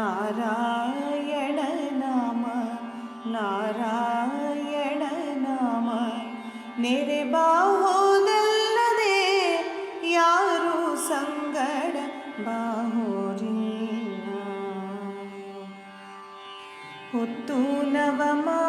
ನಾರಾಯಣ ನಾಮ ನಾರಾಯಣ ನಾಮ ನೆರೆ ಬಾಹೋದಲ್ಲದೆ ಯಾರು ಸಂಗಡ ಬಾಹೋರಿಲ್ಲ ಹೊತ್ತು ನವಮಾಸ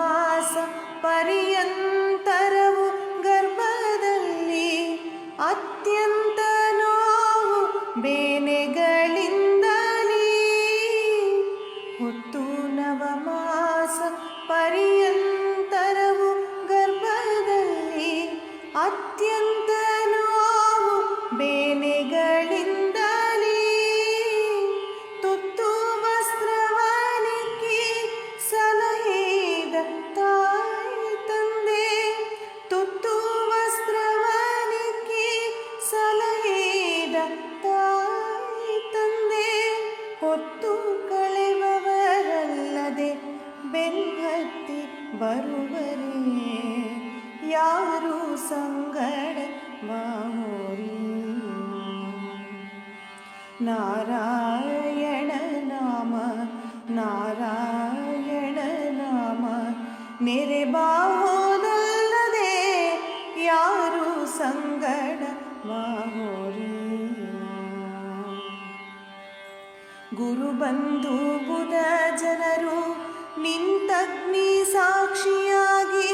ನಾರಾಯಣ ನಾಮ ನಾರಾಯಣ ನಾಮ. ನೆರೆ ಬಾಹೋದಲ್ಲದೆ ಯಾರು ಸಂಗಡ ಗುರು ಬಂಧು ಬುಧ ಜನರು ನಿಂತಗ್ನಿ ಸಾಕ್ಷಿಯಾಗಿ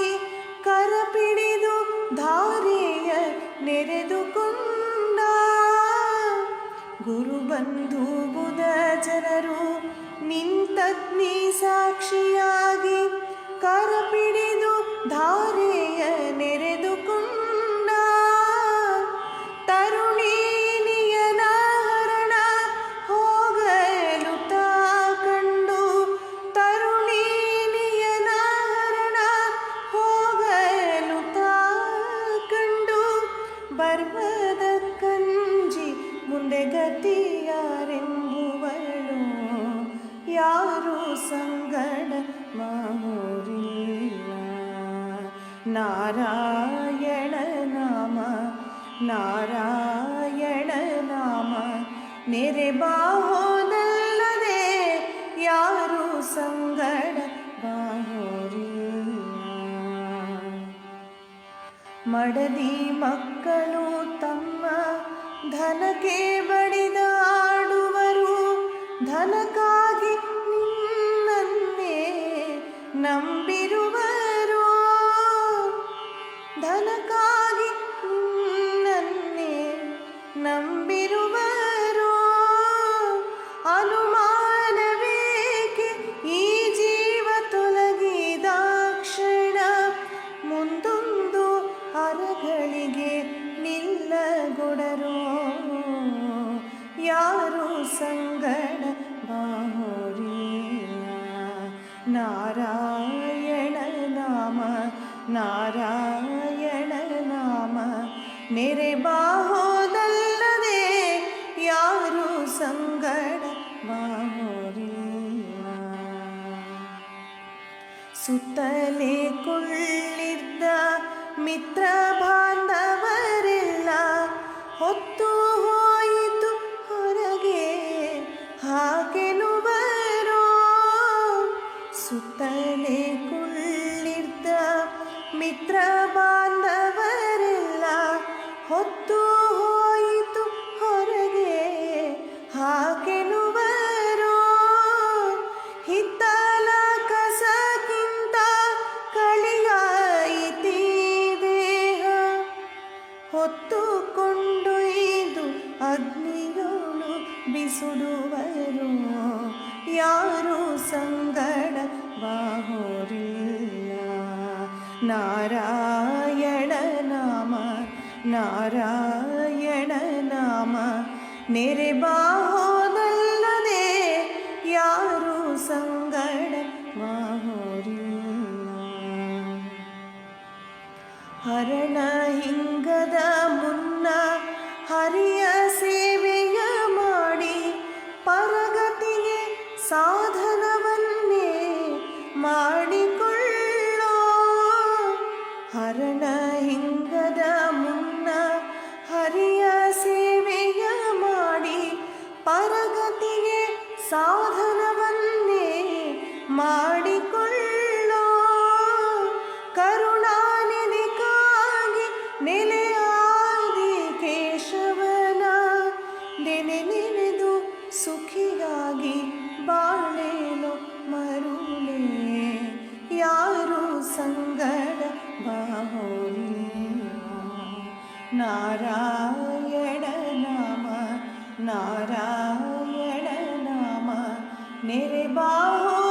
ಗುರು ಬಂಧು ಬುಧ ಜನರು ನಿಂತಗ್ನಿ ಸಾಕ್ಷಿಯಾಗಿ ನಾರಾಯಣ ನಾಮ ನಾರಾಯಣ ನಾಮ. ನೆರೆ ಬಾಹೋದಲ್ಲದೆ ಯಾರು ಸಂಗಡ ಮಡದಿ ಮಕ್ಕಳು ತಮ್ಮ ಧನಕ್ಕೆ ಬಡಿದಾಡುವರು ಧನಕ್ಕಾಗಿ ನಿನ್ನನ್ನೇ ನಂಬಿರುವರು ನಂಬಿರುವರು ಅನುಮಾನವೇಕೆ ಈ ಜೀವ ತೊಲಗಿದಾಕ್ಷಣ ಮುಂದೊಂದು ಅರಗಳಿಗೆ ನಿಲ್ಲಗೊಡರೋ ಯಾರು ಸಂಗಡ ಬಾಹೋರಿಲ್ಲ ನಾರಾಯಣ ನಾಮ ನಾರಾಯಣ ನಾಮ ನೆರೆ ಬಾಹೋದಲ್ಲದೆ ಸುತ್ತಲೇ ಕುಳ್ಳಿದ್ದ ಮಿತ್ರ ಬಾಂಧವರೆಲ್ಲ ಹೊತ್ತು ಯಾರು ಸಂಗಡ ಬಾಹೋರಿಲ್ಲ ನಾರಾಯಣ ನಾಮ ನಾರಾಯಣ ನಾಮ ನೆರೆ ಬಾಹೋದಲ್ಲದೆ ಯಾರು ಸಂಗಡ ಬಾಹೋರಿಲ್ಲ ಹರಣ ಹಿಂಗದ ಸುಖಿಯಾಗಿ ಬಾಳೇನು ಮರುಳೇ ಯಾರು ಸಂಗಡ ಬಾಹೋರಿಲ್ಲ ನಾರಾಯಣ ನಾಮ ನಾರಾಯಣ ನಾಮ ನೆರೆ ಬಾಹೋ